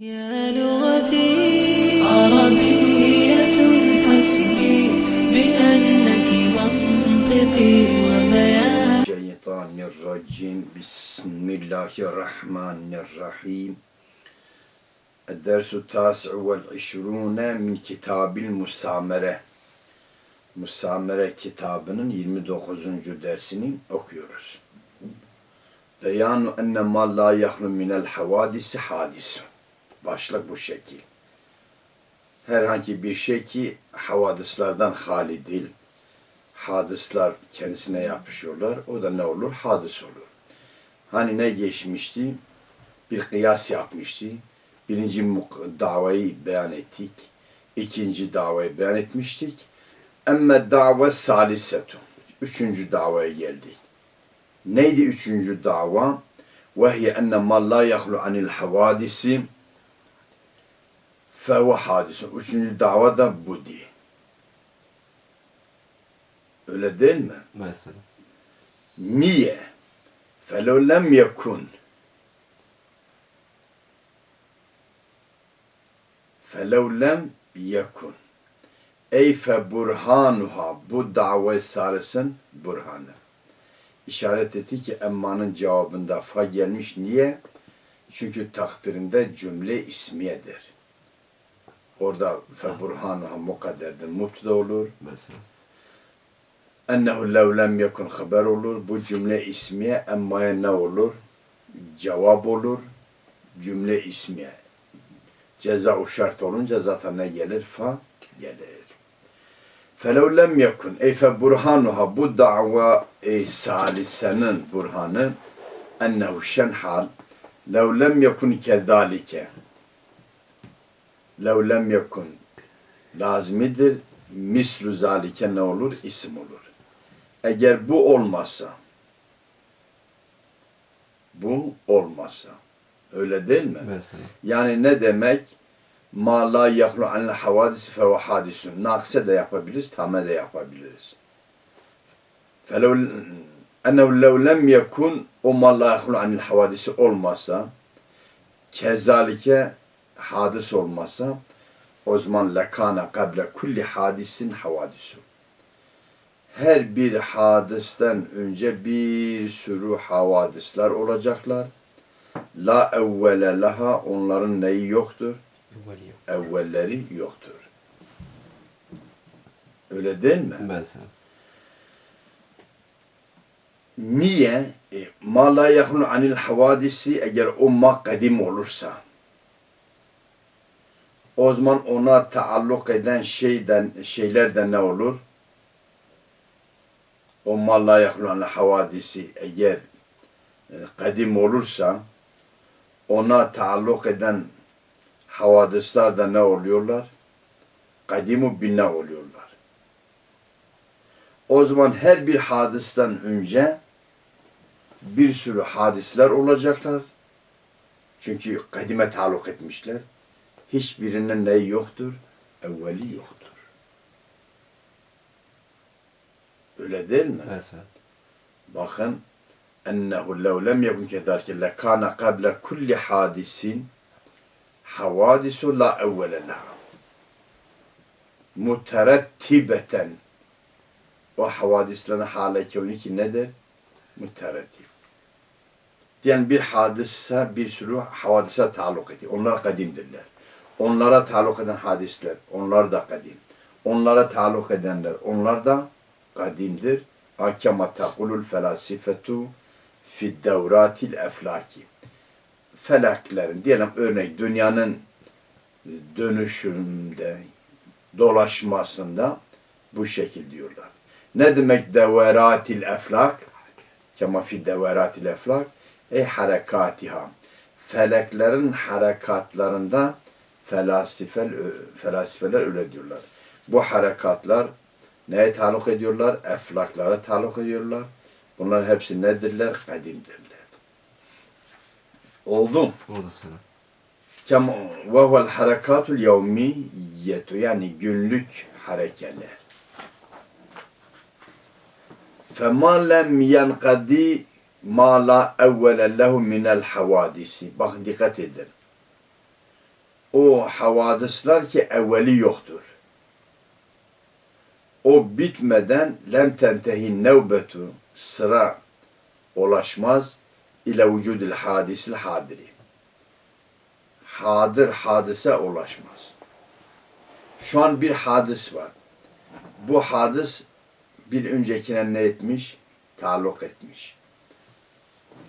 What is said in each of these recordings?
يا لغتي عربية حسبي بأنك منطقي وبياني Şeytanirracim. Bismillahirrahmanirrahim. Dersu tasi'u vel işrune min kitabil musamere. Musamere kitabının 29. dersini okuyoruz. Beyanu enne ma la yahlu minel havadisi hadisun. Başlık bu şekil. Herhangi bir şey ki havadislerden hali değil, hadisler kendisine yapışıyorlar. O da ne olur? Hadis olur. Hani ne geçmişti? Bir kıyas yapmıştı. Birinci davayı beyan ettik. İkinci davayı beyan etmiştik. Emme dava salisetu. Üçüncü davaya geldik. Neydi üçüncü dava? Vehye enne ma la yahlu anil havadisi fevve hadise. Üçüncü dava da bu diye. Öyle değil mi? Mesela. Niye? Felev lem yekun. Felev lem yekun. Eyfe burhanuha. Bu dava saresin burhanı. İşaret etti ki emmanın cevabında fa gelmiş. Niye? Çünkü takdirinde cümle ismiyedir. Orada feburhanuha mukadderdir. Mutlu olur. Mesela. ennehu lev lem yekun haber olur. Bu cümle ismiye emmaya ne olur? Cevap olur. Cümle ismiye. Ceza şart olunca zaten ne gelir? Fa gelir. Felev lem yekun ey fe burhanuha bu dava ey salisenin burhanı ennehu şenhal lev lem yekun kezalike lev lem yekun lazimidir mislu zalike ne olur? İsim olur. Eğer bu olmazsa bu olmazsa öyle değil mi? Mesela. Yani ne demek? Ma la yahlu anil havadis fe hadisun. Nakse de yapabiliriz, tame de yapabiliriz. Felev ennehu lev lem yekun o ma la yahlu anil havadisi olmazsa kezalike hadis olmazsa o zaman lekana kable kulli hadisin havadisu. Her bir hadisten önce bir sürü havadisler olacaklar. La evvele laha onların neyi yoktur? Evvelleri yoktur. Öyle değil mi? Mesela. Niye? E, ma la yahunu anil havadisi eğer o ma kadim olursa o zaman ona taalluk eden şeyden şeyler ne olur? O ma la yahunu anil havadisi eğer e, kadim olursa ona taalluk eden havadisler de ne oluyorlar? Kadimu bina oluyorlar. O zaman her bir hadisten önce bir sürü hadisler olacaklar. Çünkü kadime taluk etmişler. Hiçbirinin neyi yoktur? Evveli yoktur. Öyle değil mi? Mesela. Bakın ennehu lev lem yekun kezalike lekâne kable kulli hadisin havadisu la evvele muterettibeten o havadislerin hale kevni ki nedir? Müterettib. Yani bir hadise bir sürü havadise taluk ediyor. Onlar kadimdirler. Onlara taluk eden hadisler, onlar da kadim. Onlara taluk edenler, onlar da kadimdir. Hakema takulul felasifetu fi devratil eflaki. Felaklerin, diyelim örnek dünyanın dönüşümde, dolaşmasında bu şekil diyorlar. Ne demek deveratil eflak? Kema fi deveratil eflak. Ey harekatiha. Feleklerin harekatlarında felasife, felasifeler öyle diyorlar. Bu harekatlar neye taluk ediyorlar? Eflaklara taluk ediyorlar. Bunlar hepsi nedirler? Kadimdirler. Oldu mu? Oldu sana. Kem ve huvel harekatul yevmiyetu yani günlük harekeler. Fema lem yenkadi ma la evvele lehu minel havadisi. Bakın dikkat edin. O havadisler ki evveli yoktur. O bitmeden lem tentehi nevbetu sıra ulaşmaz ile vücudil hadisil hadiri. Hadir hadise ulaşmaz. Şu an bir hadis var. Bu hadis bir öncekine ne etmiş? Taluk etmiş.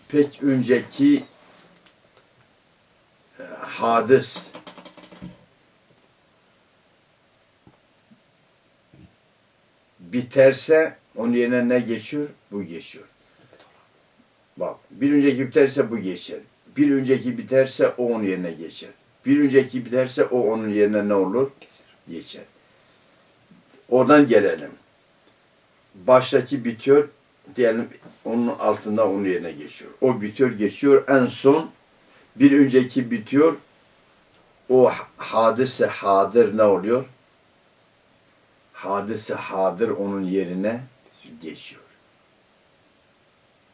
Pek önceki e, hadis biterse onun yerine ne geçiyor? Bu geçiyor. Bak bir önceki biterse bu geçer. Bir önceki biterse o onun yerine geçer. Bir önceki biterse o onun yerine ne olur? Geçer. Oradan gelelim. Baştaki bitiyor. Diyelim onun altında onun yerine geçiyor. O bitiyor geçiyor. En son bir önceki bitiyor. O hadise hadir ne oluyor? Hadise hadir onun yerine geçiyor.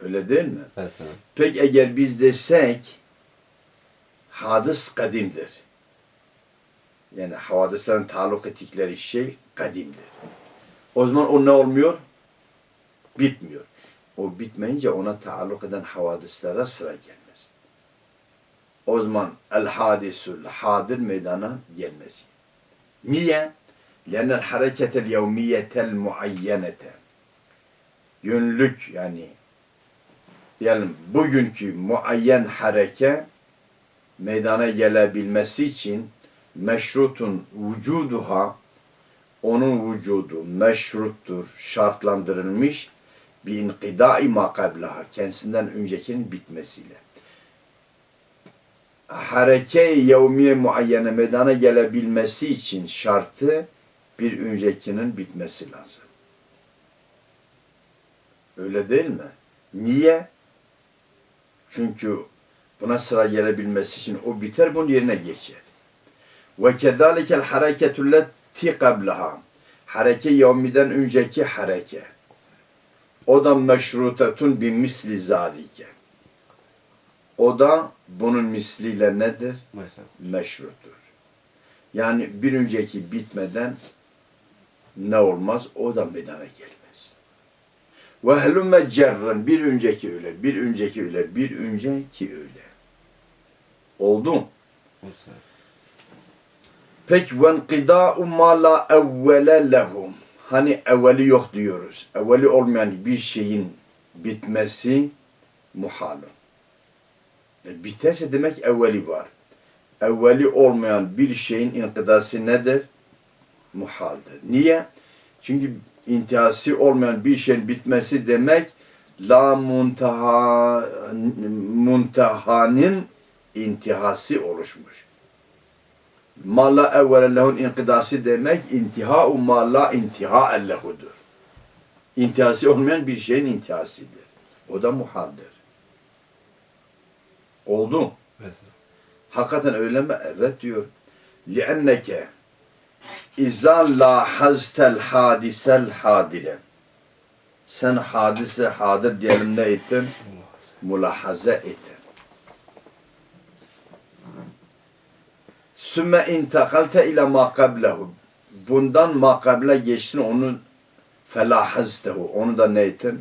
Öyle değil mi? Mesela. Peki eğer biz desek hadis kadimdir. Yani havadislerin taluk ettikleri şey kadimdir. O zaman o ne olmuyor? Bitmiyor. O bitmeyince ona taalluk eden havadislere sıra gelmez. O zaman el hadisul hadir meydana gelmez. Niye? لأن الحركة اليومية المعينة günlük yani yani bugünkü muayyen hareke meydana gelebilmesi için meşrutun vücuduha onun vücudu meşruttur, şartlandırılmış bir inkidai makablaha kendisinden öncekinin bitmesiyle. Hareke-i yevmiye muayyene meydana gelebilmesi için şartı bir öncekinin bitmesi lazım. Öyle değil mi? Niye? Çünkü buna sıra gelebilmesi için o biter bunun yerine geçer. Ve kezalikel hareketul leti qablaha. Hareke yevmiden önceki hareke. O da meşrutetun bi misli zalike. O da bunun misliyle nedir? Mesela. Meşrutur. Yani bir önceki bitmeden ne olmaz? O da meydana gelmez. Ve helümme cerren bir önceki öyle, bir önceki öyle, bir önceki öyle. Oldu mu? Peki ve nkidâ'u mâ lâ evvele lehum. Hani evveli yok diyoruz. Evveli olmayan bir şeyin bitmesi muhalun. E, Biterse demek evveli var. Evveli olmayan bir şeyin inkıdası nedir? Muhaldir. Niye? Çünkü intihası olmayan bir şeyin bitmesi demek la muntaha muntahanın intihası oluşmuş. Ma la evvele lehun inkıdası demek intihau ma la intiha lehudur. İntihası olmayan bir şeyin intihasıdır. O da muhaldir. Oldu mu? Mesela. Hakikaten öyle mi? Evet diyor. لِأَنَّكَ İza lahaztel hadisel hadire. Sen hadise hadir diyelim ne ettin? Mulahaza ettin. Sümme intakalte ile makablehu. Bundan makable geçtin onun felahaztehu. Onu da ne ettin?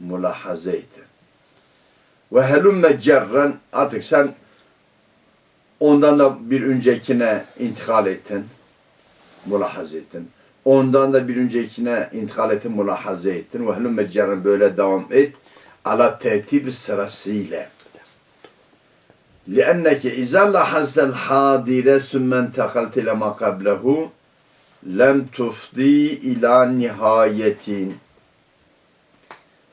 Mulahaza ettin. Ve helumme cerren artık sen ondan da bir öncekine intikal ettin Mulahaz ettin. Ondan da bir öncekine intikal ettin, mulahaza ettin. Ve helümme cerren böyle devam et. Ala tertib sırasıyla. لأنك إذا لاحظت الحاضر ثم انتقلت إلى ما قبله لم تفضي إلى نهاية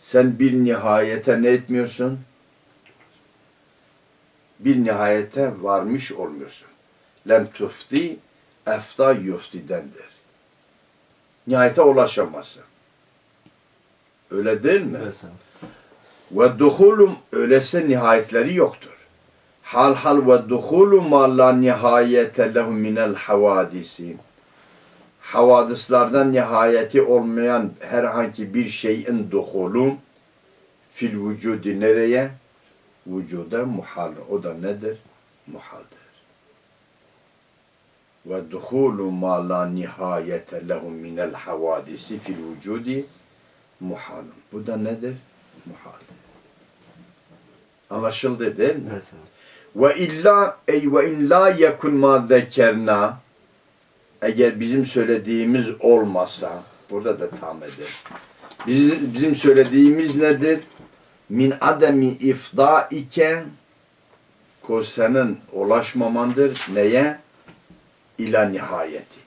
Sen bir nihayete ne etmiyorsun? Bir nihayete varmış olmuyorsun. Lem tufdi efta yuftidendir. Nihayete ulaşamazsın. Öyle değil mi? Mesela. Ve duhulum öyleyse nihayetleri yoktur. Hal hal ve duhulu ma la nihayete lehu minel havadisi. Havadislerden nihayeti olmayan herhangi bir şeyin duhulu fil vücudi nereye? Vücuda muhal. O da nedir? Muhaldir. Ve duhulu ma la nihayete lehum minel havadisi fil vücudi muhalun. Bu da nedir? Muhal. Anlaşıldı değil mi? Mesela. Ve illa ey ve in la yekun ma zekerna eğer bizim söylediğimiz olmazsa burada da tam eder. Bizim, bizim söylediğimiz nedir? Min ademi ifda ike ko senin ulaşmamandır neye? İla nihayeti.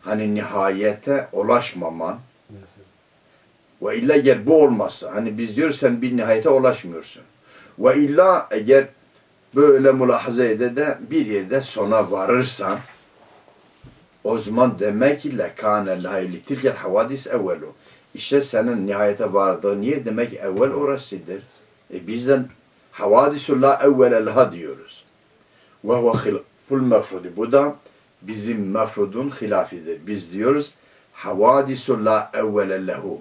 Hani nihayete ulaşmaman ve illa eğer bu olmazsa hani biz diyoruz sen bir nihayete ulaşmıyorsun. Ve illa eğer böyle mülahaza ede de bir yerde sona varırsan o zaman demek ki lekâne lâhî tilkel havadis evvelu. İşte senin nihayete vardığın yer demek ki evvel orasıdır. E bizden havadisu la evvele laha diyoruz. Ve huve hilaful mefrudi. Bu da bizim mefrudun hilafidir. Biz diyoruz havadisu la evvele lehu.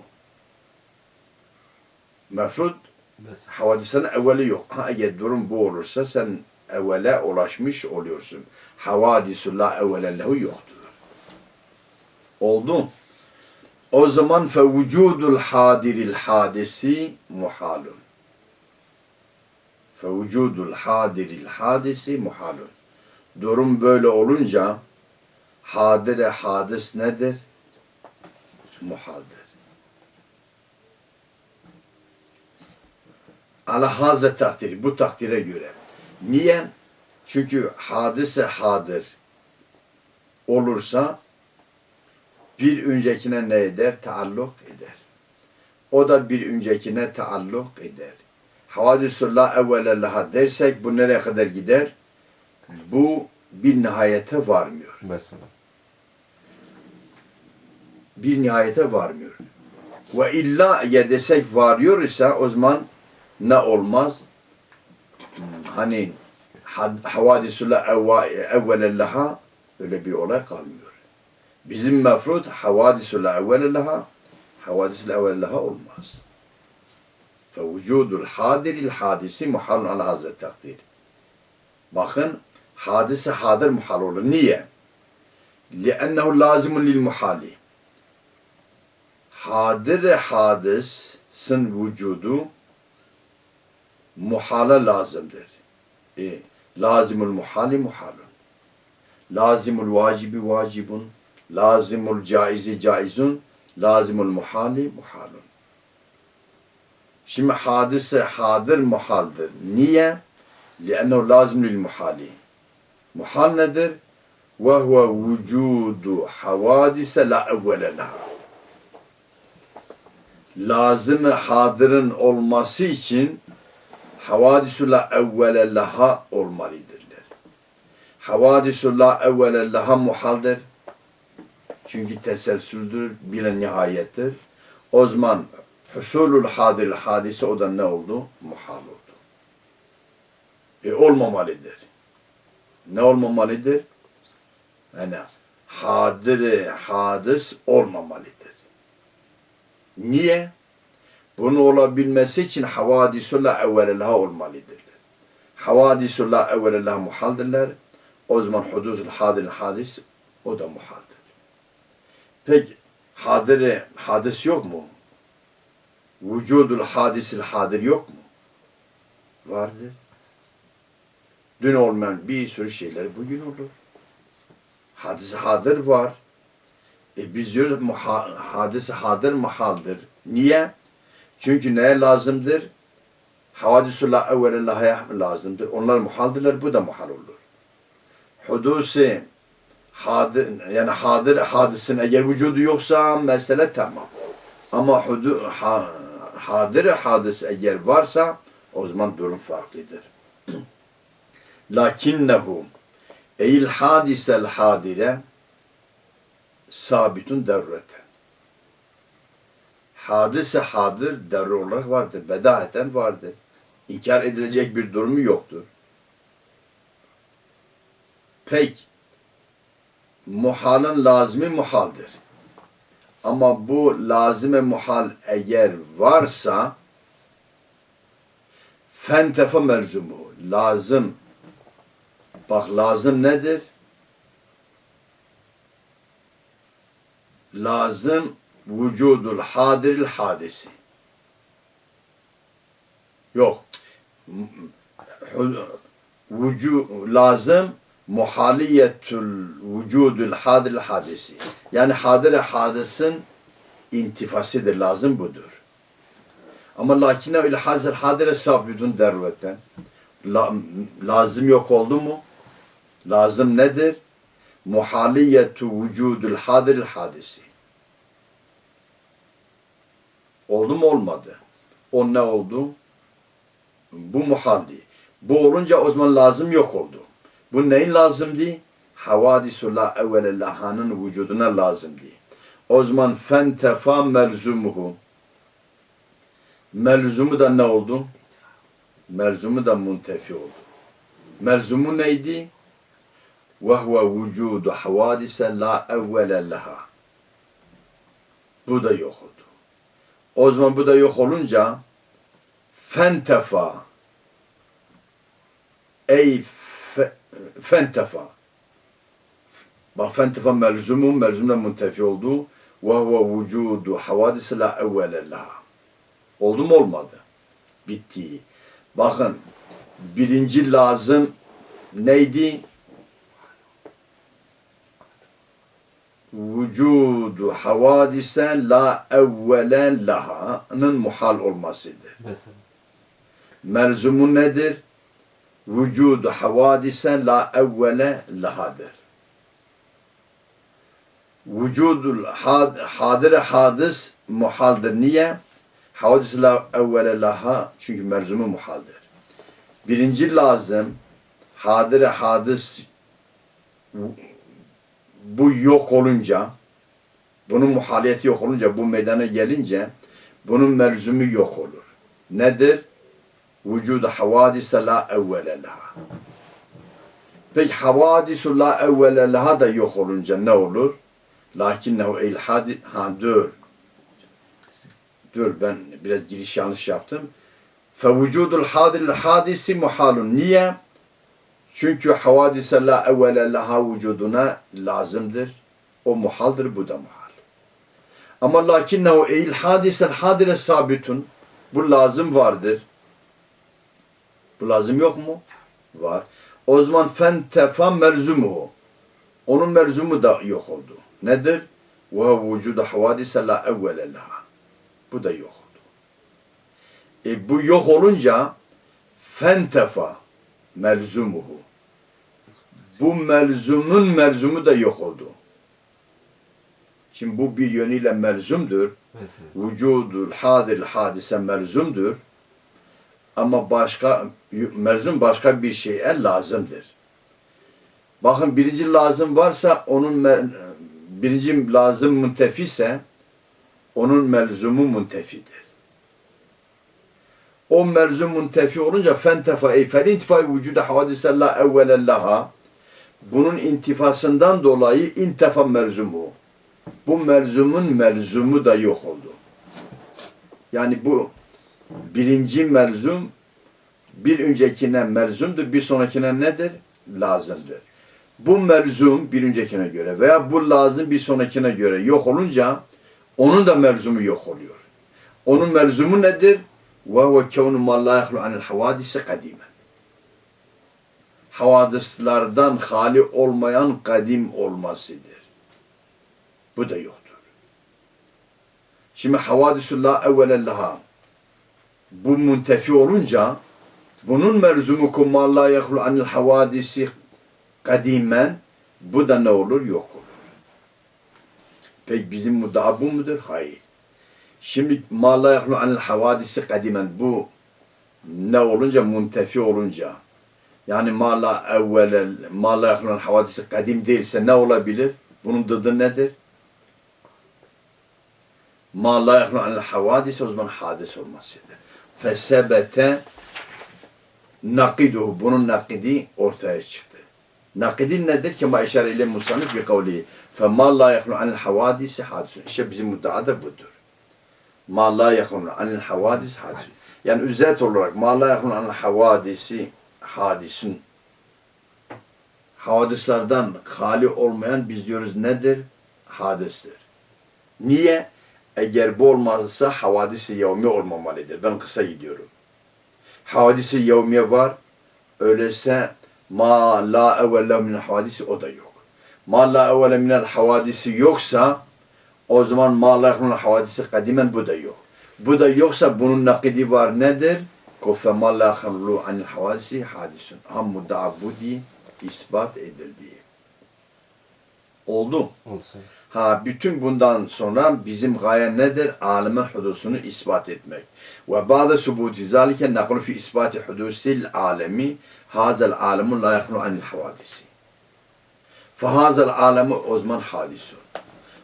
Mefrud Mesela. havadisenin evveli yok. Ha, eğer durum bu olursa sen evvele ulaşmış oluyorsun. Havadisu la evvele lehu yoktur. Oldu. O zaman fe vücudul hadiril hadisi muhalun. Fe vücudul hadiril hadisi muhalun. Durum böyle olunca hadire hadis nedir? Muhaldir. Ala haze takdiri. Bu takdire göre. Niye? Çünkü hadise hadır olursa bir öncekine ne eder? Taalluk eder. O da bir öncekine taalluk eder. Havadisullah evvele laha dersek bu nereye kadar gider? bu bir nihayete varmıyor. Mesela. Bir nihayete varmıyor. Ve illa eğer desek varıyor ise o zaman ne olmaz? Hmm, hani havadisula evvelellaha öyle bir olay kalmıyor. Bizim mefrut havadisula evvelellaha havadisula evvelellaha olmaz. Fe vücudul hadiril hadisi muharrun ala hazret takdir. Bakın hadise hadir muhal olur. Niye? لِأَنَّهُ لَازِمٌ لِلْمُحَالِ hadir hadisın vücudu muhala lazımdır. E, lazimul muhali muhalun. Lazimul vacibi vacibun. Lazimul caizi caizun. Lazimul muhali muhalun. Şimdi hadise hadir muhaldir. Niye? لأنه lazim lil muhali. Muhal nedir? Ve huve vücudu havadise la evvele laha lazım hadırın olması için havadisula evvele laha olmalıdırlar. Havadisula evvele laha muhaldir. Çünkü teselsüldür, bile nihayettir. O zaman husulul hadir hadise o da ne oldu? Muhal oldu. E olmamalıdır. Ne olmamalıdır? Yani hadir hadis olmamalıdır. Niye? Bunu olabilmesi için havadisullah evvelaha olmalıdırlar. Havadisullah evvelaha muhaldirler. O zaman hudusul hadir hadis o da muhaldir. Peki hadiri hadis yok mu? Vücudul hadisil hadir yok mu? Vardır. Dün olmayan bir sürü şeyler bugün olur. Hadis hadir var. E biz diyoruz hadis hadir muhaldir. Niye? Çünkü neye lazımdır? Havadisullah evvelillah'a lazımdır. Onlar muhaldirler, bu da muhal olur. Hudusi hadir, yani hadir hadisin eğer vücudu yoksa mesele tamam. Ama hudu, ha, hadir hadis eğer varsa o zaman durum farklıdır. Lakinnehu eyl hadisel hadire sabitun derreten. Hadise hadir derre olarak vardır. Bedaheten vardır. İnkar edilecek bir durumu yoktur. Pek muhalın lazimi muhaldir. Ama bu lazime muhal eğer varsa fentefe melzumu lazım Bak lazım nedir? Lazım vücudul hadiril hadisi. Yok. Vücu, lazım muhaliyetül vücudul hadiril hadisi. Yani hadir hadisin intifasıdır. Lazım budur. Ama lakine öyle hazır hadire sabidun dervetten. La, lazım yok oldu mu? Lazım nedir? Muhaliyetu vücudul hadiril hadisi. Oldu mu olmadı? O ne oldu? Bu muhalli. Bu olunca o zaman lazım yok oldu. Bu neyin lazımdı? Havadisu la evvele lahanın vücuduna lazımdı. O zaman fentefa melzumuhu. Melzumu da ne oldu? Melzumu da muntefi oldu. Melzumu neydi? Huve vücudu havadise la evvele laha. Bu da yok oldu. O zaman bu da yok olunca fentefa ey fe, fentefa bak fentefa melzumun melzumla muntefi oldu ve huve vücudu havadise la evvele laha. Oldu mu olmadı? Bitti. Bakın birinci lazım neydi? Vücudu havadise la evvelen laha'nın muhal olmasıdır. Mesela. Merzumu nedir? Vücudu havadise la evvele lahadır. Vücudul had, hadire hadis muhaldir. Niye? Havadis la evvele laha çünkü merzumu muhaldir. Birinci lazım hadire hadis bu yok olunca bunun muhaliyeti yok olunca bu meydana gelince bunun merzumu yok olur. Nedir? Vücudu havadise la evvele laha. Peki havadisu la evvele laha da yok olunca ne olur? Lakinnehu el hadi ha dur. Dur ben biraz giriş yanlış yaptım. Fevücudul hadiril hadisi muhalun. Niye? Çünkü havadise la evvele laha vücuduna lazımdır. O muhaldır, bu da muhal. Ama lakinnehu eil hadisel hadire sabitun. Bu lazım vardır. Bu lazım yok mu? Var. O zaman fentefa merzumuhu. Onun merzumu da yok oldu. Nedir? Ve vücudu havadise la evvele laha. Bu da yok oldu. E bu yok olunca fentefa melzumuhu. Bu melzumun melzumu da yok oldu. Şimdi bu bir yönüyle melzumdur. Mesela. Vücudul hadil hadise melzumdur. Ama başka melzum başka bir şeye lazımdır. Bakın birinci lazım varsa onun birinci lazım muntefise onun melzumu muntefidir. O melzum muntefi olunca fentefa ey fel intifai vücude havadise la evvelen laha bunun intifasından dolayı intefa melzumu. Bu melzumun melzumu da yok oldu. Yani bu birinci melzum bir öncekine melzumdur, bir sonrakine nedir? Lazımdır. Bu melzum bir öncekine göre veya bu lazım bir sonrakine göre yok olunca onun da melzumu yok oluyor. Onun melzumu nedir? Huve kevnu ma la yahlu anil havadisi kadimen. Havadislerden hali olmayan kadim olmasıdır. Bu da yoktur. Şimdi havadisullah evvelen laha bu muntefi olunca bunun merzumu kumma la yahlu anil havadisi kadimen bu da ne olur? Yok olur. Peki bizim muddaa bu mudur? Hayır. Şimdi ma la yahlu anil havadisi kadimen bu ne olunca? Muntefi olunca. Yani ma la evvelel, ma la yahlu anil havadisi kadim değilse ne olabilir? Bunun dıdı nedir? Ma la yahlu anil havadisi o zaman hadis olmasıdır. Fesebete nakiduhu. Bunun nakidi ortaya çıktı. Nakidi nedir? Kema işare ile musanif bir kavli. Fema la yahlu anil havadisi hadisun. İşte bizim muddua da budur. Ma la yahlu anil havadis hadisun. Yani üzzet olarak ma la yahlu anil havadisi hadisun. Havadislerden hali olmayan biz diyoruz nedir? Hadistir. Niye? Eğer bu olmazsa havadisi yevmi olmamalıdır. Ben kısa gidiyorum. Havadisi yevmiye var. Öyleyse ma la evvela min havadisi o da yok. Ma la evvela min havadisi yoksa o zaman ma la min havadisi kadimen bu da yok. Bu da yoksa bunun nakidi var nedir? Kufe ma la hamlu anil havadisi hadisun. Ham mudda'a budi ispat edildi. Oldu. Sayın. Ha bütün bundan sonra bizim gaye nedir? Alimin hudusunu ispat etmek. Ve bazı subuti zalike naklu fi ispati hudusil alemi hazel alemun la yaklu anil havadisi. Fahazel alemu o zaman hadisun.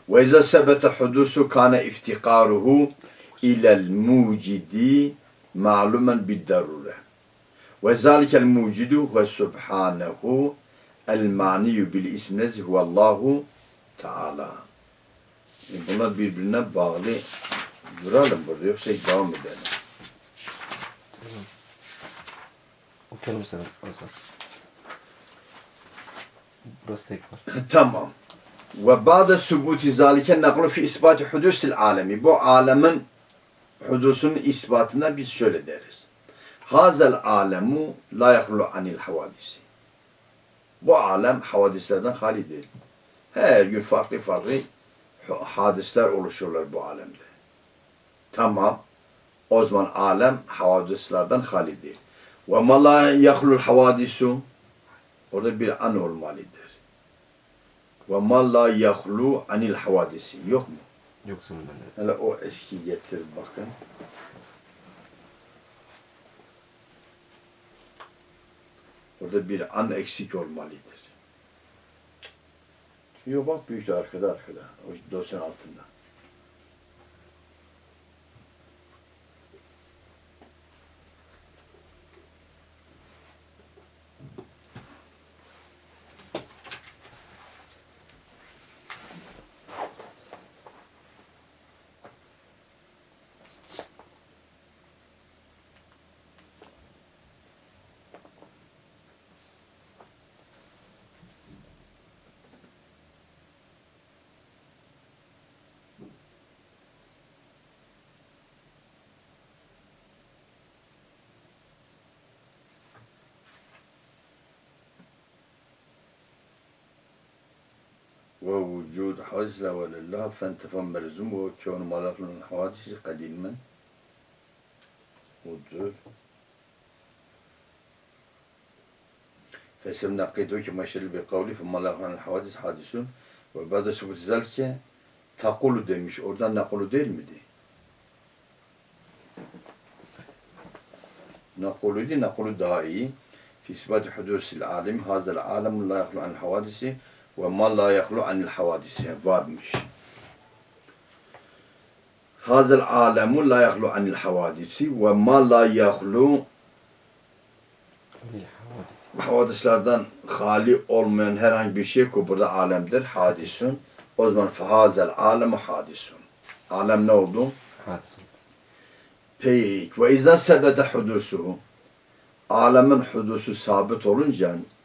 Ve izâ sebete hudusu kâne iftikaruhu ilel mucidi ma'lumen bid-darure. Ve zâlikel mucidu ve subhanehu el maniyu bil ismi nezih huvallahu Teala. E Bunlar birbirine bağlı duralım burada yoksa devam edelim. Sayın. Okuyalım sayın. Burası var. Burası tek var. tamam. Ve ba'de subuti zalike naklu fi ispati hudusil alemi. Bu alemin hudusunun ispatına biz şöyle deriz. Hazel alemu la yaklu anil havadisi. Bu alem havadislerden hali değil. Her gün farklı farklı hadisler oluşuyorlar bu alemde. Tamam. O zaman alem havadislerden hali değil. Ve ma la yahlul havadisu orada bir an olmalıdır. Ve ma la yahlu anil havadisi yok mu? Yok bende. Hele o eski getir bakın. Orada bir an eksik olmalıdır. Yok bak büyük de arkada arkada. O dosyanın altında. ووجود حوادث لا ولله فانتفى ملزوم وكون ملاك من الحوادث قديما وجود فسمنا قيدو كما شل بقولي فملاك من الحوادث حادثون وبعد ثبوت ذلك تقول demiş. Oradan nakulu değil miydi? Nakulu değil, nakulu daha iyi. في إثبات حدوث العالم هذا العالم لا يخلو عن Ve man la yaklu anil havadise varmış. Hazır alemu la yaklu anil havadisi ve ma la yaklu havadislerden hali olmayan herhangi bir şey ki burada alemdir. Hadisun. O zaman fahazel alemu hadisun. Alem ne oldu? Hadisun. Peki. Ve izâ sebede hudusuhu. Alemin hudusu sabit olunca